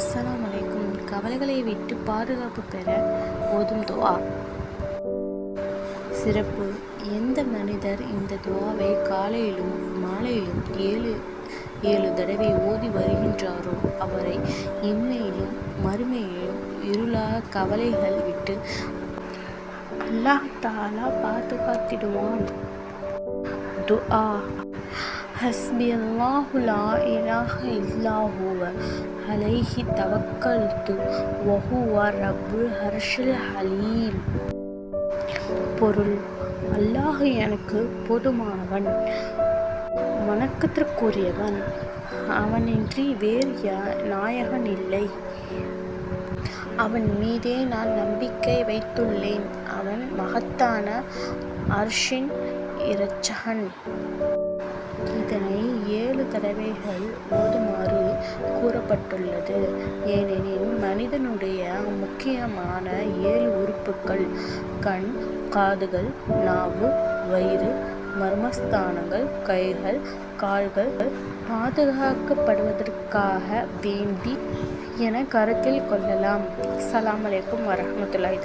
அஸ்ஸலாம் வலைக்கும் கவலைகளை விட்டு பாதுகாப்பு பெற ஓதும் துவா. சிறப்பு. எந்த மனிதர் இந்த துவாவை காலையிலும் மாலையிலும் ஏழு ஏழு தடவை ஓதி வருகின்றாரோ அவரை இம்மையிலும் மறுமையிலும் இருளாக கவலைகள் விட்டு அல்லாஹ் தாலா பாதுகாத்திடுவான் துஆ. ஹஸ்பி அல்லாஹு லா இலாஹ இல்லா அலைஹி தவக்கல்து வஹுவ ரப்புல் ஹர்ஷில் ஹலீம். பொருள் அல்லாஹ் எனக்கு போதுமானவன். வணக்கத்திற்குரியவன் அவனின்றி வேறு யா- நாயகன் இல்லை. அவன் மீதே நான் நம்பிக்கை வைத்துள்ளேன். அவன் மகத்தான அர்ஷின் இரச்சகன் தடவைகள் ஓதுமாறு கூறப்பட்டுள்ளது. ஏனெனில் மனிதனுடைய முக்கியமான ஏழு உறுப்புக்கள் கண் காதுகள் நாவு வயிறு மர்மஸ்தானங்கள் கைகள் கால்கள் பாதுகாக்கப்படுவதற்காக வேண்டி என கருத்தில் கொள்ளலாம். அஸ்ஸலாமு அலைக்கும் வரஹ்மத்துல்லாஹி